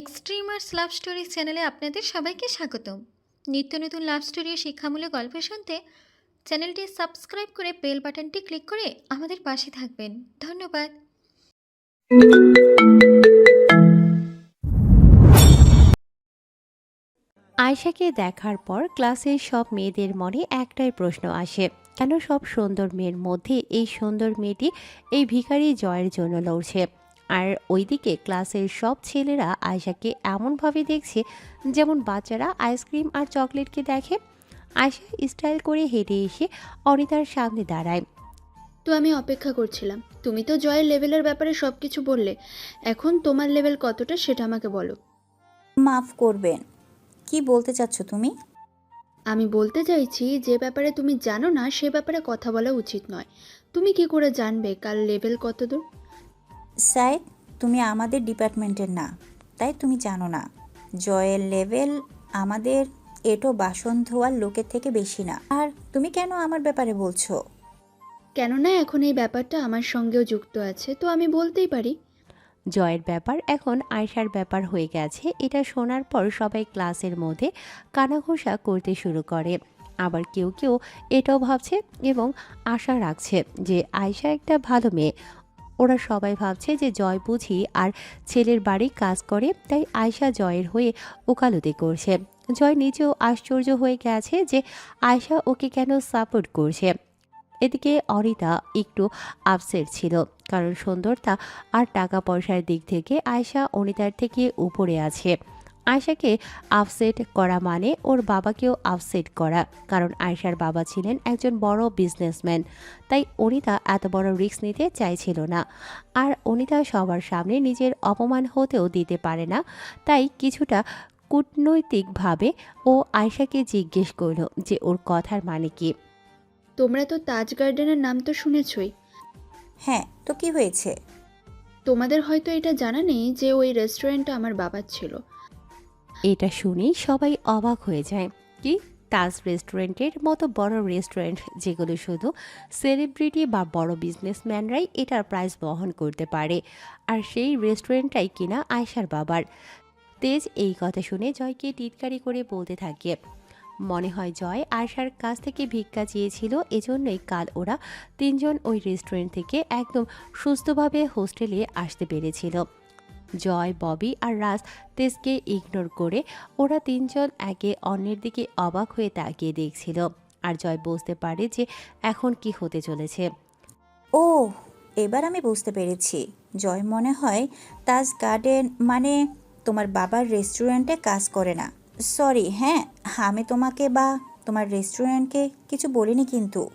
Extremers love story চ্যানেলে আপনাদের সবাইকে স্বাগতম। নিত্য নতুন লাভ স্টোরি শিক্ষামূলক গল্প শুনতে চ্যানেলটি সাবস্ক্রাইব করে বেল বাটনটি ক্লিক করে আমাদের পাশে থাকবেন। ধন্যবাদ। আয়শাকে দেখার পর ক্লাসের সব মেয়েদের মনে একটাই প্রশ্ন আসে, কেন সব সুন্দর মেয়ের মধ্যে এই সুন্দর মেয়েটি এই ভিখারি জয়ের জন্য লড়ছে? আর ওইদিকে ক্লাসের সব ছেলেরা আয়শাকে এমনভাবে দেখছে যেমন বাচ্চারা আইসক্রিম আর চকলেটকে দেখে। আয়শা স্টাইল করে হেঁটে এসে অনিতার সামনে দাঁড়ায়। তো আমি অপেক্ষা করছিলাম। তুমি তো জয়ের লেভেলের ব্যাপারে সব কিছু বললে। এখন তোমার লেভেল কতটা সেটা আমাকে বলো। মাফ করবেন কি বলতে চাচ্ছ তুমি? আমি বলতে চাইছি যে ব্যাপারে তুমি জানো না সে ব্যাপারে কথা বলা উচিত নয়। তুমি কি করে জানবে কার লেভেল কত দূর? সাইদ তুমি আমাদের ডিপার্টমেন্টের না তাই তুমি জানো না। জয়ের লেভেল আমাদের এটো বাসন ধোয়ার লোকের থেকে বেশি না। আর তুমি কেন আমার ব্যাপারে বলছো? কেননা এখন এই ব্যাপারটা আমার সঙ্গেও যুক্ত আছে তো আমি বলতেই পারি। জয়ের ব্যাপার এখন আয়শার ব্যাপার হয়ে গেছে। এটা শোনার পর সবাই ক্লাসের মধ্যে কানাঘোষা করতে শুরু করে। আবার কেউ কেউ এটাও ভাবছে এবং আশা রাখছে যে আয়শা একটা ভালো মেয়ে। ওরা সবাই ভাবছে যে জয় বুঝি আর ছেলের বাড়ি কাজ করে, তাই আয়সা জয়ের হয়ে ওকালতি করছে। জয় নিজেও আশ্চর্য হয়ে গেছে যে আয়সা ওকে কেন সাপোর্ট করছে। এদিকে অরিতা একটু আপসেট ছিল, কারণ সুন্দরতা আর টাকা পয়সার দিক থেকে আয়সা অনিতার থেকে উপরে আছে। আয়শাকে আপসেট করা মানে ওর বাবাকেও আপসেট করা কারণ আয়শার বাবা ছিলেন একজন বড় বিজনেসম্যান তাই অনিতা এত বড় রিস্ক নিতে চাইছিল না। আর অনিতা সবার সামনে নিজের অপমান হতেও দিতে পারে না তাই কিছুটা কূটনৈতিকভাবে ও আয়শাকে জিজ্ঞেস করল যে ওর কথার মানে কি। তোমরা তো তাজ গার্ডেনের নাম তো শুনেছই। হ্যাঁ তো কি হয়েছে? তোমাদের হয়তো এটা জানা নেই যে ওই রেস্টুরেন্টটা আমার বাবার ছিল। এটা শুনেই সবাই অবাক হয়ে যায়। কি? তাজ রেস্টুরেন্টের মতো বড় রেস্টুরেন্ট যেগুলো শুধু সেলিব্রিটি বা বড় বিজনেসম্যানরাই এটার প্রাইস বহন করতে পারে। আর সেই রেস্টুরেন্টটাই কিনা আয়শার বাবার। তেজ এই কথা শুনে জয়কে টিটকারি করে বলতে থাকে, মনে হয় জয় আয়শার কাছ থেকে ভিক্ষা চেয়েছিল, এজন্যই কাল ওরা তিনজন ওই রেস্টুরেন্ট থেকে একদম সুস্থভাবে হোস্টেলে আসতে পেরেছিল। জয়, ববি আর রাজ তেজকে ইগনোর করে ওরা তিনজন একে অন্যের দিকে অবাক হয়ে তাকিয়ে দেখছিল। আর জয় বুঝতে পারে যে এখন কি হতে চলেছে। ও এবার আমি বুঝতে পেরেছি। জয় মনে হয় তাজ গার্ডেন মানে তোমার বাবার রেস্টুরেন্টে কাজ করে না। সরি হ্যাঁ আমি তোমাকে বা তোমার রেস্টুরেন্টকে কিছু বলিনি কিন্তু।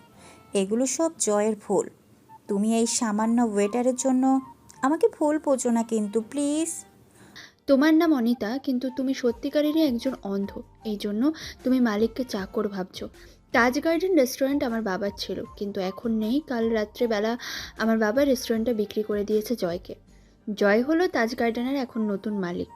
এগুলো সব জয়ের ভুল। তুমি এই সামান্য ওয়েটারের জন্য আমাকে ভুল বোঝো না কিন্তু, প্লিজ। তোমার নাম অনিতা, কিন্তু তুমি সত্যিকারেরই একজন অন্ধ। এই জন্য তুমি মালিককে চাকর ভাবছ। তাজ গার্ডেন রেস্টুরেন্ট আমার বাবার ছিল, কিন্তু এখন নেই। কাল রাত্রেবেলা আমার বাবা রেস্টুরেন্টটা বিক্রি করে দিয়েছে জয়কে। জয় হলো তাজ গার্ডেনের এখন নতুন মালিক।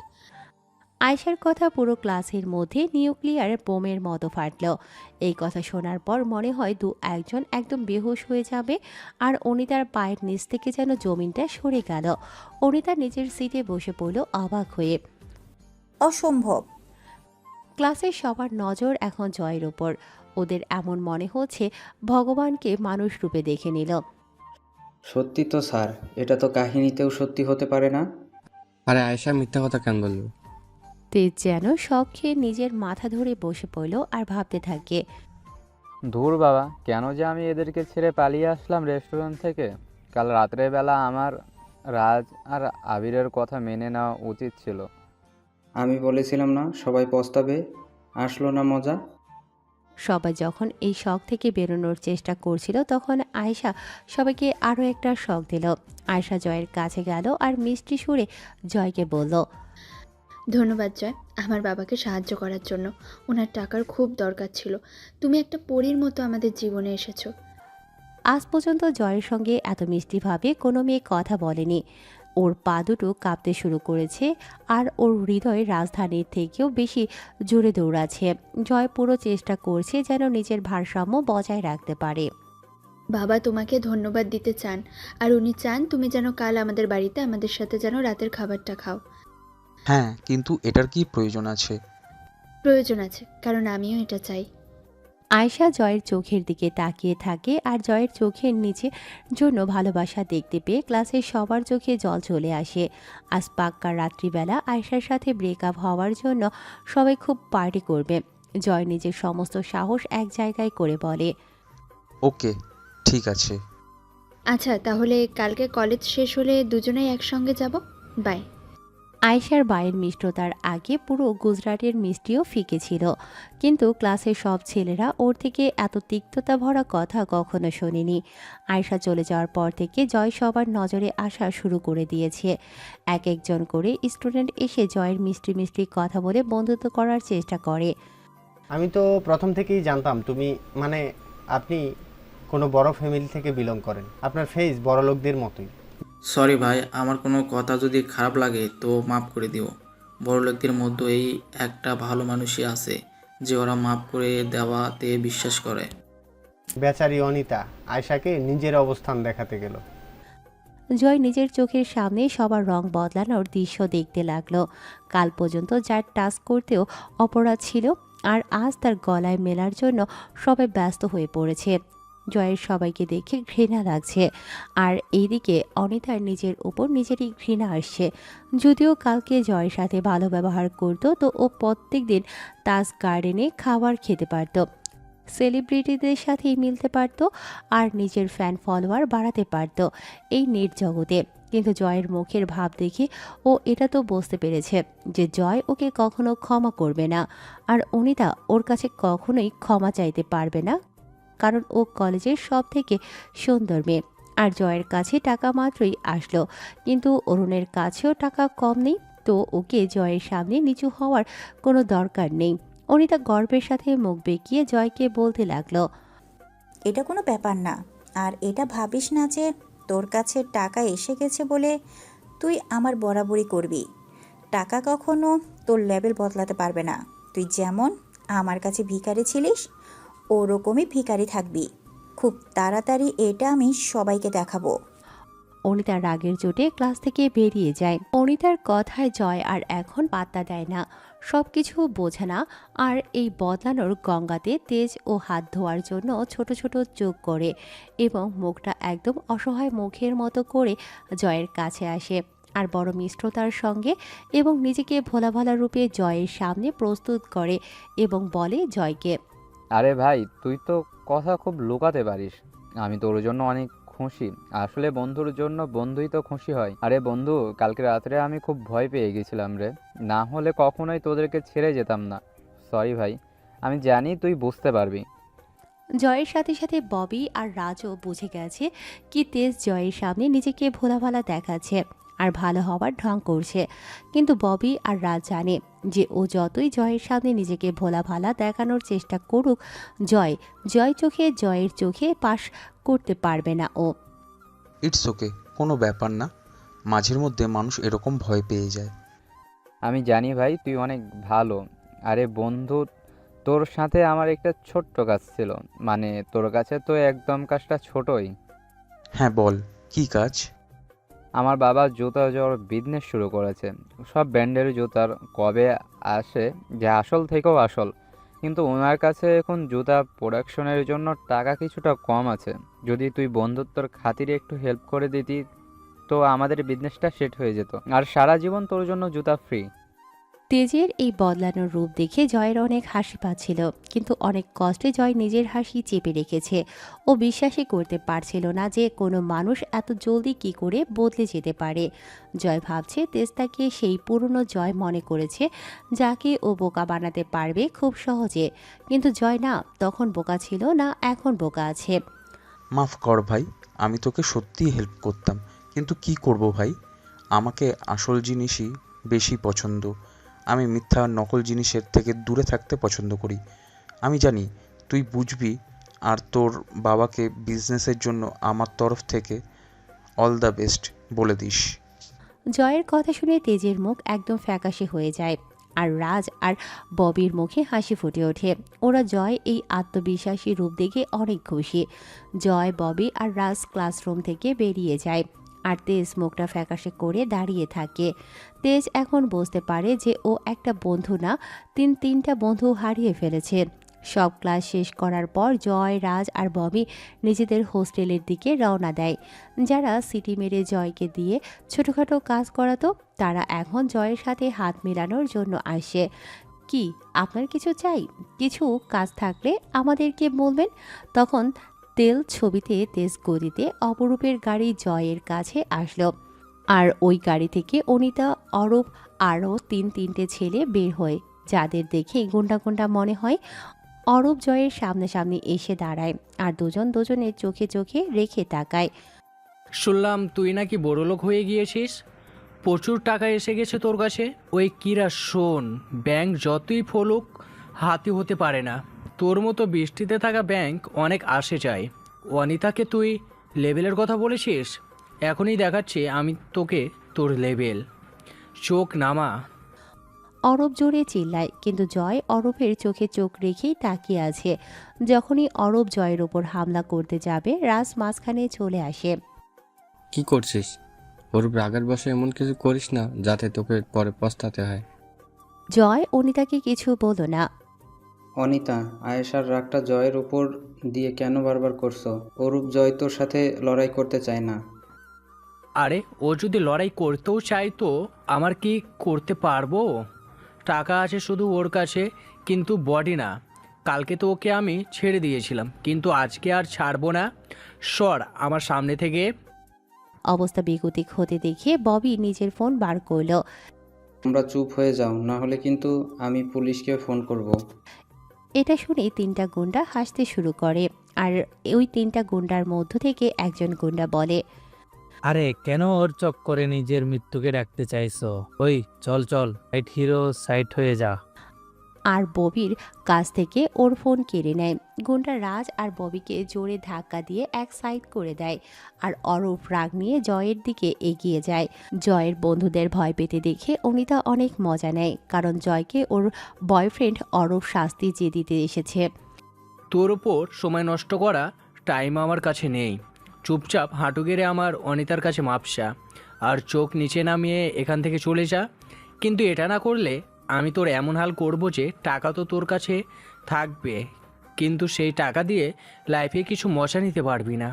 আয়শার কথা পুরো ক্লাসের মধ্যে নিউক্লিয়ার বোমের মতো ফাটল। এই কথা শোনার পর মনে হয় দু একজন একদম বেহুশ হয়ে যাবে আর অনিতার পায়ের নিচ থেকে যেন জমিনটা সরে গেল। অনিতা নিজের সিটে বসে পড়ল অবাক হয়ে। অসম্ভব। ক্লাসের সবার নজর এখন জয়ের ওপর। ওদের এমন মনে হচ্ছে ভগবানকে মানুষ রূপে দেখে নিল। সত্যি তো স্যার। এটা তো কাহিনীতেও সত্যি হতে পারে না? আরে আয়েশা মিথ্যা কথা কেন বলল? তেজ যেন শখ খেয়ে নিজের মাথা ধরে বসে পড়ল আর ভাবতে থাকে। ধুর বাবা কেন যে আমি এদেরকে ছেড়ে পালিয়ে আসলাম রেস্টুরেন্ট থেকে? কাল রাত্রের বেলা আমার রাজ আর আবিরের কথা মেনে নেওয়া উচিত ছিল। আমি বলেছিলাম না সবাই পস্তাবে আসলো না মজা? সবাই যখন এই শখ থেকে বেরোনোর চেষ্টা করছিল তখন আয়শা সবাইকে আরও একটা শখ দিল। আয়শা জয়ের কাছে গেল আর মিষ্টি সুরে জয়কে বলল ধন্যবাদ জয় আমার বাবাকে সাহায্য করার জন্য। ওনার টাকার খুব দরকার ছিল। তুমি একটা পরীর মতো আমাদের জীবনে এসেছ। আজ পর্যন্ত জয়ের সঙ্গে এত মিষ্টিভাবে কোনো মেয়ে কথা বলেনি। ওর পা দুটো কাঁপতে শুরু করেছে আর ওর হৃদয় রাজধানীর থেকেও বেশি জোরে দৌড়াচ্ছে। জয় পুরো চেষ্টা করছে যেন নিজের ভারসাম্য বজায় রাখতে পারে। বাবা তোমাকে ধন্যবাদ দিতে চান। আর উনি চান তুমি যেন কাল আমাদের বাড়িতে আমাদের সাথে যেন রাতের খাবারটা খাও। হ্যাঁ কিন্তু এটার কি প্রয়োজন আছে? প্রয়োজন আছে কারণ আমিও এটা চাই। আয়শা জয়ের চোখের দিকে তাকিয়ে থাকে আর জয়ের চোখের নিচে জন্য ভালোবাসা দেখতে পেয়ে ক্লাসের সবার চোখে জল চলে আসে। আজ পাক্কা রাত্রিবেলা আয়শার সাথে ব্রেকআপ হওয়ার জন্য সবাই খুব পার্টি করবে। জয় নিজের সমস্ত সাহস এক জায়গায় করে বলে। ওকে ঠিক আছে। আচ্ছা তাহলে কালকে কলেজ শেষ হলে দুজনেই একসঙ্গে যাব? বাই। আয়শার বায়ের মিষ্টতার আগে পুরো গুজরাটের মিষ্টিও ফিকে ছিল। কিন্তু ক্লাসের সব ছেলেরা ওর থেকে এত তিক্ততা ভরা কথা কখনো শোনেনি। আয়শা চলে যাওয়ার পর থেকে জয় সবার নজরে আসা শুরু করে দিয়েছে। এক একজন করে স্টুডেন্ট এসে জয়ের মিষ্টি মিষ্টি কথা বলে বন্ধুত্ব করার চেষ্টা করে। আমি তো প্রথম থেকেই জানতাম, তুমি মানে আপনি কোনো বড় ফ্যামিলি থেকে বিলং করেন। আপনার ফেস বড় লোকদের মতোই। সরি ভাই আমার কোনো কথা যদি খারাপ লাগে তো মাফ করে দিও। বড় লোকদের মধ্যে এই একটা ভালো মানুষই আছে যে ওরা মাফ করে দেওয়াতে বিশ্বাস করে। বেচারি অনিতা আয়শাকে নিজের অবস্থান দেখাতে গেল। জয় নিজের চোখের সামনে সবার রং বদলানোর দৃশ্য দেখতে লাগল। কাল পর্যন্ত যার টাচ করতেও অপরাধ ছিল আর আজ তার গলায় মেলার জন্য সবাই ব্যস্ত হয়ে পড়েছে। জয়ের সবাইকে দেখে ঘৃণা লাগছে। আর এইদিকে অনিতার নিজের উপর নিজেরই ঘৃণা আসছে। যদিও কালকে জয়ের সাথে ভালো ব্যবহার করতো, তো ও প্রত্যেক দিন তাজ গার্ডেনে খাবার খেতে পারতো। সেলিব্রিটিদের সাথেই মিলতে পারতো আর নিজের ফ্যান ফলোয়ার বাড়াতে পারতো এই নেট জগতে। কিন্তু জয়ের মুখের ভাব দেখে ও এটা তো বুঝতে পেরেছে যে জয় ওকে কখনো ক্ষমা করবে না। আর অনিতা ওর কাছে কখনোই ক্ষমা চাইতে পারবে না কারণ ও কলেজের সব থেকে সুন্দর মেয়ে। আর জয়ের কাছে টাকা মাত্রই আসলো। কিন্তু অরুণের কাছেও টাকা কম নেই, তো ওকে জয়ের সামনে নিচু হওয়ার কোনো দরকার নেই। অনিতা গর্বের সাথে মুখ বেঁকিয়ে জয়কে বলতে লাগল, এটা কোনো ব্যাপার না। আর এটা ভাবিস না যে তোর কাছে টাকা এসে গেছে বলে তুই আমার বরাবরই করবি। টাকা কখনো তোর লেভেল বদলাতে পারবে না। তুই যেমন আমার কাছে ভিখারি ছিলিস ওরকমই ভিখারি থাকবি। খুব তাড়াতাড়ি এটা আমি সবাইকে দেখাবো। অনিতার রাগের জোটে ক্লাস থেকে বেরিয়ে যায়। অনিতার কথায় জয় আর এখন পাত্তা দেয় না। সব কিছু বোঝে না আর এই বদলানোর গঙ্গাতে তেজ ও হাত ধোয়ার জন্য ছোট ছোট চোখ করে এবং মুখটা একদম অসহায় মুখের মতো করে জয়ের কাছে আসে। আর বড় মিষ্টতার সঙ্গে এবং নিজেকে ভোলা ভোলা রূপে জয়ের সামনে প্রস্তুত করে এবং বলে জয়কে আরে ভাই, তুই তো কথা খুব লুকাতে পারিস। আমি তোর জন্য অনেক খুশি। আসলে বন্ধুর জন্য বন্ধুই তো খুশি হয়। আরে বন্ধু, কালকে রাত্রে আমি খুব ভয় পেয়ে গেছিলাম রে। না হলে কখনোই তোদেরকে ছেড়ে যেতাম না। সরি ভাই, আমি জানি তুই বুঝতে পারবি। জয়ের সাথে সাথে ববি আর রাজও বুঝে গেছে কি তেজ জয়ের সামনে নিজেকে ভোলা ভালা দেখাচ্ছে। আর ভালো হওয়ার ঢং করছে। কিন্তু ববি আর রাজ জানে যে ও যতই জয়ের সামনে নিজেকে ভোলা ভালা দেখানোর চেষ্টা করুক জয় জয় চোখে জয়ের চোখে পাশ করতে পারবে না ও। ইটস ওকে কোনো ব্যাপার না। মাঝের মধ্যে মানুষ এরকম ভয় পেয়ে যায়। আমি জানি ভাই তুই অনেক ভালো। আরে বন্ধু তোর সাথে আমার একটা ছোট্ট কাজ ছিল। মানে তোর কাছে তো একদম কাজটা ছোটই। হ্যাঁ বল কি কাজ? আমার বাবা জুতা জোর বিজনেস শুরু করেছে। সব ব্র্যান্ডের জুতার কবে আসে যে আসল থেকেও আসল। কিন্তু ওনার কাছে এখন জুতা প্রোডাকশনের জন্য টাকা কিছুটা কম আছে। যদি তুই বন্ধুত্বর খাতিরে একটু হেল্প করে দিতি, তো আমাদের বিজনেসটা সেট হয়ে যেত। আর সারা জীবন তোর জন্য জুতা ফ্রি তেজের এই বদলানোর রূপ দেখে জয়ের অনেক হাসি পাচ্ছিল। কিন্তু অনেক কষ্টে জয় নিজের হাসি চেপে রেখেছে ও বিশ্বাসই করতে পারছিল না যে কোনো মানুষ এত জলদি কি করে বদলে যেতে পারে। জয় ভাবছে তেজ তাকে সেই পুরনো জয় মনে করেছে যাকে ও বোকা বানাতে পারবে খুব সহজে। কিন্তু জয় না, তখন বোকা ছিল না, এখন বোকা আছে। মাফ কর ভাই, আমি তোকে সত্যিই হেল্প করতাম। কিন্তু কি করব ভাই? আমাকে আসল জিনিসই বেশি পছন্দ। আমি মিথ্যা নকল জিনিসের থেকে দূরে থাকতে পছন্দ করি। আমি জানি, তুই বুঝবি আর তোর বাবাকে বিজনেসের জন্য আমার তরফ থেকে অল দ্য বেস্ট বলে দিস। জয়ের কথা শুনে তেজের মুখ একদম ফ্যাকাশে হয়ে যায় আর রাজ আর ববির মুখে হাসি ফুটে ওঠে। ওরা জয় এই আত্মবিশ্বাসী রূপ দেখে অনেক খুশি। জয়, ববি আর রাজ ক্লাসরুম থেকে বেরিয়ে যায়। আর তেজ মুখটা ফ্যাকাশে করে দাঁড়িয়ে থাকে। তেজ এখন বুঝতে পারে যে ও একটা বন্ধু না, তিন তিনটা বন্ধু হারিয়ে ফেলেছে। সব ক্লাস শেষ করার পর জয়, রাজ আর ববি নিজেদের হোস্টেলের দিকে রওনা দেয়। যারা সিটি মেরে জয়কে দিয়ে ছোটোখাটো কাজ করাতো, তারা এখন জয়ের সাথে হাত মেলানোর জন্য আসে। কি, আপনার কিছু চাই? কিছু কাজ থাকলে আমাদেরকে বলবেন? তখন তেল ছবিতে তেজ গতিতে অপরূপের গাড়ি জয়ের কাছে আসলো। আর ওই গাড়ি থেকে অনিতা, অরূপ আরও তিন তিনটে ছেলে বের হয়, যাদের দেখে গুন্ডা গুন্ডা মনে হয়। অরূপ জয়ের সামনাসামনি এসে দাঁড়ায় আর দুজন দুজনের চোখে চোখে রেখে তাকায়। শুনলাম তুই নাকি বড়লোক হয়ে গিয়েছিস। প্রচুর টাকা এসে গেছে তোর কাছে। ওই কিরা, শোন, ব্যাংক যতই ফলুক, হাতি হতে পারে না। তোর মতো বৃষ্টিতে থাকা ব্যাংক অনেক আসে যায়। অনিতাকে তুই লেভেলের কথা বলেছিস? এখনই দেখাচ্ছি আমি তোকে তোর লেভেল চোখ নামা। অরূপ জোরে চিল্লায় কিন্তু জয় অরূপের চোখে চোখ রেখেই তাকিয়ে আছে। যখনই অরূপ জয়ের ওপর হামলা করতে যাবে রাজ মাঝখানে চলে আসে। কি করছিস? ওর রাগের বসে এমন কিছু করিস না যাতে তোকে পরে পস্তাতে হয়। জয় অনিতাকে কিছু বলো না। অনিতা আয়েশার রাগটা জয়ের উপর দিয়ে কেন বারবার করছ? অরূপ জয় তোর সাথে লড়াই করতে চায় না। আরে ও যদি লড়াই করতেও চাইতো আমার কি করতে পারব? টাকা আছে শুধু ওর কাছে কিন্তু বডি না। কালকে তো ওকে আমি ছেড়ে দিয়েছিলাম কিন্তু আজকে আর ছাড়বো না। সর আমার সামনে থেকে। অবস্থা বিগতিক হতে দেখে ববি নিজের ফোন বার করল। তোমরা চুপ হয়ে যাও না হলে কিন্তু আমি পুলিশকে ফোন করব। এটা শুনে তিনটা গুন্ডা হাসতে শুরু করে, আর ওই তিনটা গুন্ডার মধ্য থেকে একজন গুন্ডা বলে, আরে কেন ওর চক করে নিজের মৃত্যুকে ডাকতে চাইছো? ওই, চল চল রাইট হিরো সাইট হয়ে যা। আর ববির কাছ থেকে ওর ফোন কেড়ে নেয়। গুন্ডা রাজ আর ববিকে জোরে ধাক্কা দিয়ে এক সাইড করে দেয় আর অরূপ রাগ নিয়ে জয়ের দিকে এগিয়ে যায়। জয়ের বন্ধুদের ভয় পেতে দেখে অনিতা অনেক মজা নেয়, কারণ জয়কে ওর বয়ফ্রেন্ড অরূপ শাস্তি যে দিতে এসেছে। তোর ওপর সময় নষ্ট করা টাইম আমার কাছে নেই। চুপচাপ হাঁটু গেড়ে আমার অনিতার কাছে মাপসা। আর চোখ নিচে নামিয়ে এখান থেকে চলে যা। কিন্তু এটা না করলে আমি তোর এমন হাল করব যে টাকা তো তোর কাছে থাকবে কিন্তু সেই টাকা দিয়ে লাইফে কিছু মজা নিতে পারবি না।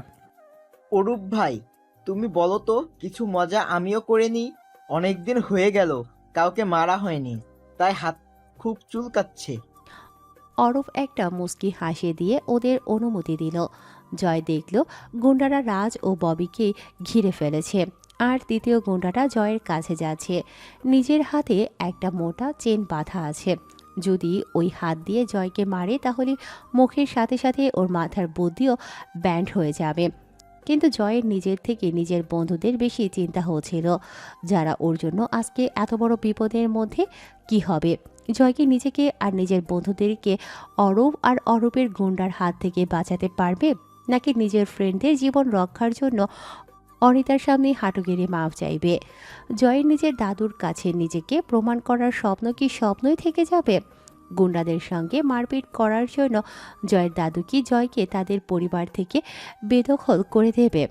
অরূপ ভাই তুমি বলো তো কিছু মজা আমিও করে নিই? অনেকদিন হয়ে গেল কাউকে মারা হয়নি তাই হাত খুব চুলকাচ্ছে। অরূপ একটা মুস্কি হাসি দিয়ে ওদের অনুমতি দিল। জয় দেখল গুন্ডারা রাজ ও ববিকে ঘিরে ফেলেছে। আর তৃতীয় গুন্ডাটা জয়ের কাছে যাচ্ছে। নিজের হাতে একটা মোটা চেন বাঁধা আছে। যদি ওই হাত দিয়ে জয়কে মারে, তাহলে মুখের সাথে সাথে ওর মাথার বুদ্ধিও ব্যান্ড হয়ে যাবে। কিন্তু জয়ের নিজের থেকে নিজের বন্ধুদের বেশি চিন্তা হচ্ছিল। যারা ওর জন্য আজকে এত বড় বিপদের মধ্যে কি হবে? জয়কে নিজেকে আর নিজের বন্ধুদেরকে অরূপ আর অরূপের গুন্ডার হাত থেকে বাঁচাতে পারবে? নাকি নিজের ফ্রেন্ডদের জীবন রক্ষার জন্য অনিতার সামনে হাঁটু গেড়ে মাপ চাইবে। জয়ের নিজের দাদুর কাছে নিজেকে প্রমাণ করার স্বপ্ন কি স্বপ্নই থেকে যাবে? গুন্ডাদের সঙ্গে মারপিট করার জন্য জয়ের দাদু কি জয়কে তাদের পরিবার থেকে বেদখল করে দেবে?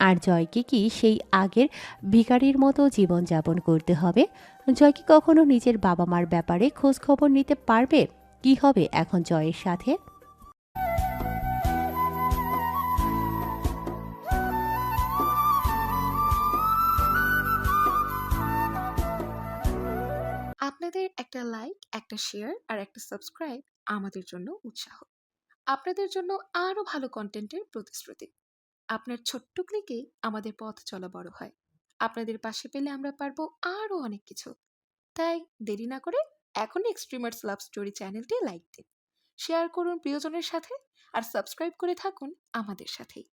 আর জয়কে কি সেই আগের ভিখারির মতো জীবনযাপন করতে হবে? জয় কি কখনো নিজের বাবা মার ব্যাপারে খোঁজখবর নিতে পারবে? কি হবে এখন জয়ের সাথে? আপনাদের একটা লাইক একটা শেয়ার আর একটা সাবস্ক্রাইব আমাদের জন্য উৎসাহ। আপনাদের জন্য আরও ভালো কন্টেন্টের প্রতিশ্রুতি। আপনার ছোট্ট ক্লিকেই আমাদের পথ চলা বড় হয়। আপনাদের পাশে পেলে আমরা পারব আরও অনেক কিছু। তাই দেরি না করে এখন এক্সট্রিমার্স লাভ স্টোরি চ্যানেলটি লাইক দিন। শেয়ার করুন প্রিয়জনের সাথে আর সাবস্ক্রাইব করে থাকুন আমাদের সাথেই।